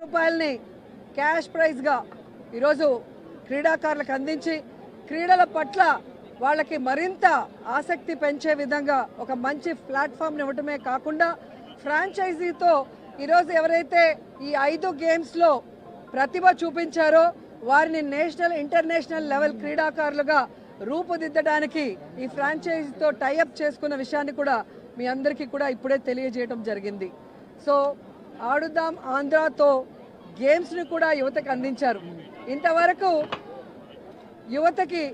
రూపాయలని క్యాష్ ప్రైజ్గా ఈరోజు క్రీడాకారులకు అందించి క్రీడల పట్ల వాళ్ళకి మరింత ఆసక్తి పెంచే విధంగా ఒక మంచి ప్లాట్ఫామ్ని ఇవ్వటమే కాకుండా ఫ్రాంచైజీతో ఈరోజు ఎవరైతే ఈ ఐదు గేమ్స్లో ప్రతిభ చూపించారో వారిని నేషనల్ ఇంటర్నేషనల్ లెవెల్ క్రీడాకారులుగా రూపుదిద్దడానికి ఈ ఫ్రాంచైజీతో టైఅప్ చేసుకున్న విషయాన్ని కూడా మీ అందరికీ కూడా ఇప్పుడే తెలియజేయడం జరిగింది. సో ఆడుదాం ఆంధ్రాతో గేమ్స్ని కూడా యువతకు అందించారు. ఇంతవరకు యువతకి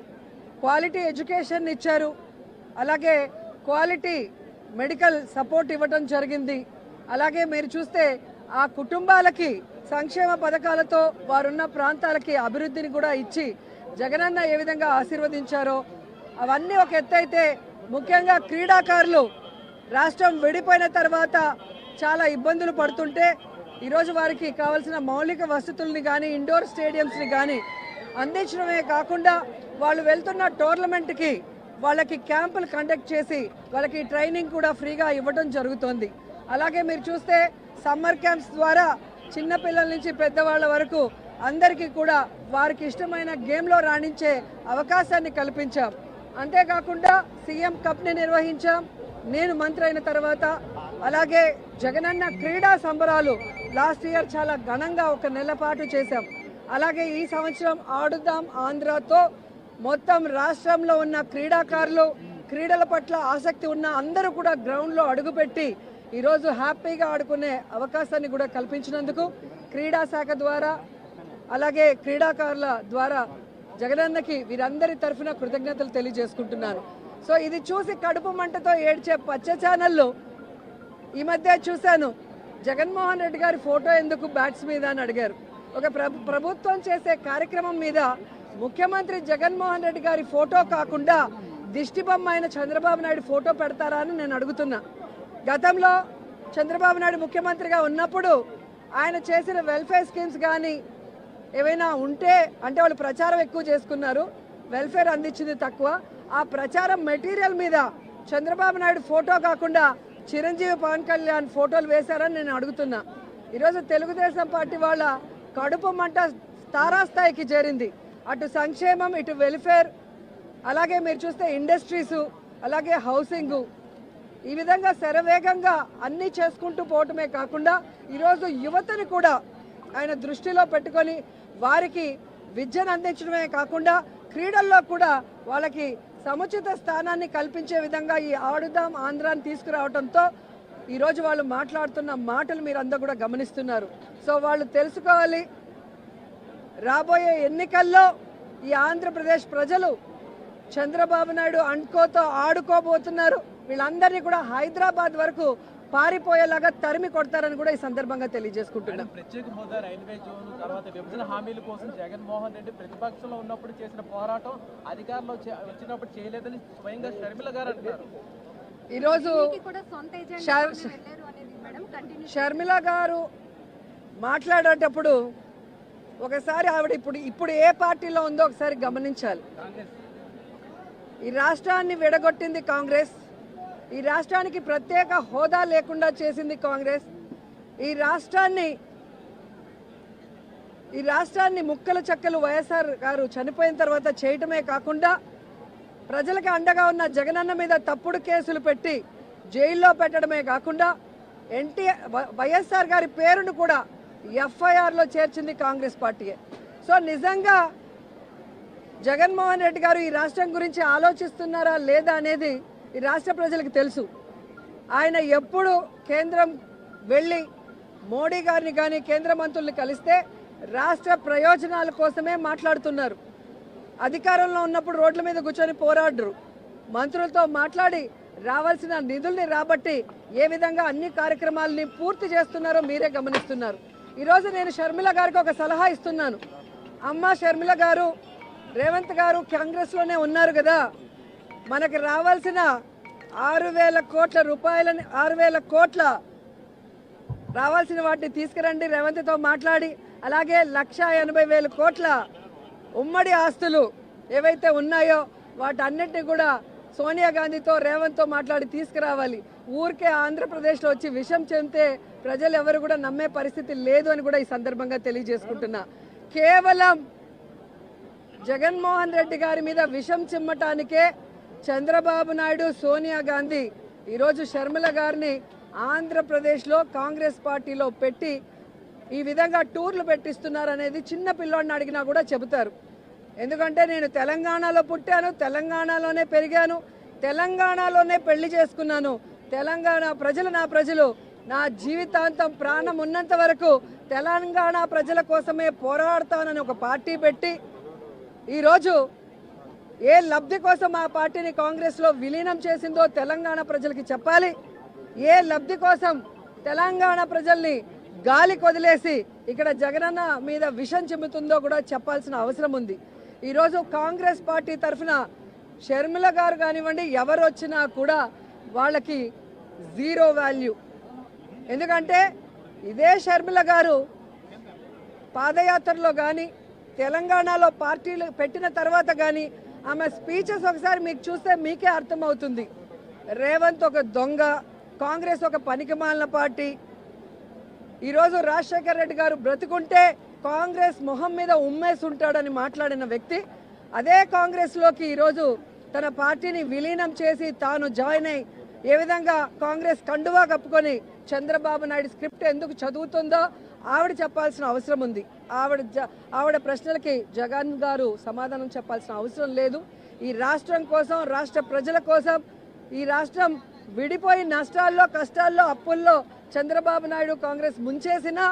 క్వాలిటీ ఎడ్యుకేషన్ ఇచ్చారు. అలాగే క్వాలిటీ మెడికల్ సపోర్ట్ ఇవ్వడం జరిగింది. అలాగే మీరు చూస్తే ఆ కుటుంబాలకి సంక్షేమ పథకాలతో వారున్న ప్రాంతాలకి అభివృద్ధిని కూడా ఇచ్చి జగనన్న ఏ విధంగా ఆశీర్వదించారో అవన్నీ ఒక ఎత్తైతే ముఖ్యంగా క్రీడాకారులు రాష్ట్రం విడిపోయిన తర్వాత చాలా ఇబ్బందులు పడుతుంటే ఈరోజు వారికి కావాల్సిన మౌలిక వసతుల్ని కానీ ఇండోర్ స్టేడియంస్ని కానీ అందించడమే కాకుండా వాళ్ళు వెళ్తున్న టోర్నమెంట్కి వాళ్ళకి క్యాంపులు కండక్ట్ చేసి వాళ్ళకి ట్రైనింగ్ కూడా ఫ్రీగా ఇవ్వడం జరుగుతోంది. అలాగే మీరు చూస్తే సమ్మర్ క్యాంప్స్ ద్వారా చిన్నపిల్లల నుంచి పెద్దవాళ్ళ వరకు అందరికీ కూడా వారికి ఇష్టమైన గేమ్లో రాణించే అవకాశాన్ని కల్పించాం. అంతేకాకుండా సీఎం కప్ని నిర్వహించాం. నేను మంత్రి అయిన తర్వాత అలాగే జగనన్న క్రీడా సంబరాలు లాస్ట్ ఇయర్ చాలా ఘనంగా ఒక నెల పాటు చేశాం. అలాగే ఈ సంవత్సరం ఆడుదాం ఆంధ్రాతో మొత్తం రాష్ట్రంలో ఉన్న క్రీడాకారులు క్రీడల పట్ల ఆసక్తి ఉన్న అందరూ కూడా గ్రౌండ్లో అడుగుపెట్టి ఈరోజు హ్యాపీగా ఆడుకునే అవకాశాన్ని కూడా కల్పించినందుకు క్రీడా శాఖ ద్వారా అలాగే క్రీడాకారుల ద్వారా జగనన్నకి వీరందరి తరఫున కృతజ్ఞతలు తెలియజేసుకుంటున్నాను. సో ఇది చూసి కడుపు మంటతో ఏడ్చే పచ్చ ఛానళ్ళు ఈ మధ్య చూశాను. జగన్మోహన్ రెడ్డి గారి ఫోటో ఎందుకు బ్యాట్స్ మీద అని అడిగారు. ఒక ప్రభుత్వం చేసే కార్యక్రమం మీద ముఖ్యమంత్రి జగన్మోహన్ రెడ్డి గారి ఫోటో కాకుండా దిష్టిబొమ్మ అయిన చంద్రబాబు నాయుడు ఫోటో పెడతారా అని నేను అడుగుతున్నా. గతంలో చంద్రబాబు నాయుడు ముఖ్యమంత్రిగా ఉన్నప్పుడు ఆయన చేసిన వెల్ఫేర్ స్కీమ్స్ కానీ ఏవైనా ఉంటే అంటే వాళ్ళు ప్రచారం ఎక్కువ చేసుకున్నారు. వెల్ఫేర్ అందించింది తక్కువ. ఆ ప్రచారం మెటీరియల్ మీద చంద్రబాబు నాయుడు ఫోటో కాకుండా చిరంజీవి పవన్ కళ్యాణ్ ఫోటోలు వేశారని నేను అడుగుతున్నా. ఈరోజు తెలుగుదేశం పార్టీ వాళ్ళ కడుపు మంట తారాస్థాయికి చేరింది. అటు సంక్షేమం ఇటు వెల్ఫేర్ అలాగే మీరు చూస్తే ఇండస్ట్రీసు అలాగే హౌసింగు. ఈ విధంగా శరవేగంగా అన్నీ చేసుకుంటూ పోవటమే కాకుండా ఈరోజు యువతని కూడా ఆయన దృష్టిలో పెట్టుకొని వారికి విద్యను అందించడమే కాకుండా క్రీడల్లో కూడా వాళ్ళకి సముచిత స్థానాన్ని కల్పించే విధంగా ఈ ఆడుదాం ఆంధ్రాన్ని తీసుకురావడంతో ఈరోజు వాళ్ళు మాట్లాడుతున్న మాటలు మీరందరూ కూడా గమనిస్తున్నారు. సో వాళ్ళు తెలుసుకోవాలి రాబోయే ఎన్నికల్లో ఈ ఆంధ్రప్రదేశ్ ప్రజలు చంద్రబాబు నాయుడు అండ్కోతో ఆడుకోబోతున్నారు. వీళ్ళందరినీ కూడా హైదరాబాద్ వరకు పారిపోయేలాగా తరిమి కొడతారని కూడా ఈ సందర్భంగా తెలియజేసుకుంటున్నాం. ప్రత్యేక హోదా రైల్వే జోన్ తర్వాత విభజన హామీల కోసం జగన్మోహన్ రెడ్డి ప్రతిపక్షంలో ఉన్నప్పుడు చేసిన పోరాటం అధికారంలో వచ్చినప్పుడు చేయలేదని స్వయంగా షర్మిల గారు అంటున్నారు ఈరోజు షర్మిల గారు మాట్లాడేటప్పుడు ఒకసారి ఆవిడ ఇప్పుడు ఇప్పుడు ఏ పార్టీలో ఉందో ఒకసారి గమనించాలి. ఈ రాష్ట్రాన్ని విడగొట్టింది కాంగ్రెస్. ఈ రాష్ట్రానికి ప్రత్యేక హోదా లేకుండా చేసింది కాంగ్రెస్. ఈ రాష్ట్రాన్ని ఈ రాష్ట్రాన్ని ముక్కలు చెక్కలు వైఎస్ఆర్ గారు చనిపోయిన తర్వాత చేయటమే కాకుండా ప్రజలకు అండగా ఉన్న జగనన్న మీద తప్పుడు కేసులు పెట్టి జైల్లో పెట్టడమే కాకుండా ఎన్టీఆర్ వైఎస్ఆర్ గారి పేరును కూడా ఎఫ్ఐఆర్లో చేర్చింది కాంగ్రెస్ పార్టీయే. సో నిజంగా జగన్మోహన్ రెడ్డి గారు ఈ రాష్ట్రం గురించి ఆలోచిస్తున్నారా లేదా అనేది ఈ రాష్ట్ర ప్రజలకు తెలుసు. ఆయన ఎప్పుడు కేంద్రం వెళ్ళి మోడీ గారిని కానీ కేంద్ర మంత్రుల్ని కలిస్తే రాష్ట్ర ప్రయోజనాల కోసమే మాట్లాడుతున్నారు. అధికారంలో ఉన్నప్పుడు రోడ్ల మీద కూర్చొని పోరాడరు. మంత్రులతో మాట్లాడి రావాల్సిన నిధుల్ని రాబట్టి ఏ విధంగా అన్ని కార్యక్రమాలని పూర్తి చేస్తున్నారో మీరే గమనిస్తున్నారు. ఈరోజు నేను షర్మిల గారికి ఒక సలహా ఇస్తున్నాను. అమ్మ షర్మిల గారు రేవంత్ గారు కాంగ్రెస్లోనే ఉన్నారు కదా. మనకి రావాల్సిన ఆరు వేల కోట్ల రూపాయలని ఆరు వేల కోట్ల రావాల్సిన వాటిని తీసుకురండి. రేవంత్తో మాట్లాడి అలాగే లక్ష ఎనభై వేల కోట్ల ఉమ్మడి ఆస్తులు ఏవైతే ఉన్నాయో వాటన్నిటిని కూడా సోనియా గాంధీతో రేవంత్తో మాట్లాడి తీసుకురావాలి. ఊరికే ఆంధ్రప్రదేశ్లో వచ్చి విషం చెందితే ప్రజలు ఎవరు కూడా నమ్మే పరిస్థితి లేదు అని కూడా ఈ సందర్భంగా తెలియజేసుకుంటున్నా. కేవలం జగన్మోహన్ రెడ్డి గారి మీద విషం చిమ్మటానికే చంద్రబాబు నాయుడు సోనియా గాంధీ ఈరోజు షర్మిల గారిని ఆంధ్రప్రదేశ్లో కాంగ్రెస్ పార్టీలో పెట్టి ఈ విధంగా టూర్లు పెట్టిస్తున్నారనేది చిన్న పిల్లోడిని అడిగినా కూడా చెబుతారు. ఎందుకంటే నేను తెలంగాణలో పుట్టాను తెలంగాణలోనే పెరిగాను తెలంగాణలోనే పెళ్ళి చేసుకున్నాను. తెలంగాణ ప్రజలు నా ప్రజలు. నా జీవితాంతం ప్రాణం ఉన్నంత వరకు తెలంగాణ ప్రజల కోసమే పోరాడతానని ఒక పార్టీ పెట్టి ఈరోజు ఏ లబ్ధి కోసం ఆ పార్టీని కాంగ్రెస్లో విలీనం చేసిందో తెలంగాణ ప్రజలకి చెప్పాలి. ఏ లబ్ధి కోసం తెలంగాణ ప్రజల్ని గాలి కొదిలేసి ఇక్కడ జగనన్న మీద విషం చెబుతుందో కూడా చెప్పాల్సిన అవసరం ఉంది. ఈరోజు కాంగ్రెస్ పార్టీ తరఫున షర్మిల గారు కానివ్వండి ఎవరు వచ్చినా కూడా వాళ్ళకి జీరో వాల్యూ. ఎందుకంటే ఇదే షర్మిల గారు పాదయాత్రలో కానీ తెలంగాణలో పార్టీలు పెట్టిన తర్వాత కానీ ఆమె స్పీచెస్ ఒకసారి మీకు చూస్తే మీకే అర్థమవుతుంది. రేవంత్ ఒక దొంగ కాంగ్రెస్ ఒక పనికిమాలిన పార్టీ. ఈరోజు రాజశేఖర్ రెడ్డి గారు బ్రతుకుంటే కాంగ్రెస్ మొహం మీద ఉమ్మేసి ఉంటాడని మాట్లాడిన వ్యక్తి. అదే కాంగ్రెస్లోకి ఈరోజు తన పార్టీని విలీనం చేసి తాను జాయిన్ అయి ఏ విధంగా కాంగ్రెస్ కండువా కప్పుకొని చంద్రబాబు నాయుడు స్క్రిప్ట్ ఎందుకు చదువుతుందో ఆవిడ చెప్పాల్సిన అవసరం ఉంది. ఆవిడ జ- ఆవిడ ప్రశ్నలకి జగన్ గారు సమాధానం చెప్పాల్సిన అవసరం లేదు. ఈ రాష్ట్రం కోసం రాష్ట్ర ప్రజల కోసం ఈ రాష్ట్రం విడిపోయి నష్టాల్లో కష్టాల్లో అప్పుల్లో చంద్రబాబు నాయుడు కాంగ్రెస్ ముంచేసినా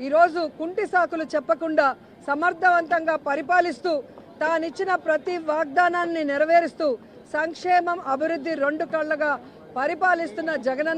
ఈరోజు కుంటి సాకులు చెప్పకుండా సమర్థవంతంగా పరిపాలిస్తూ తానిచ్చిన ప్రతి వాగ్దానాన్ని నెరవేరుస్తూ సంక్షేమం అభివృద్ధి రెండు కళ్ళగా పరిపాలిస్తున్న జగన్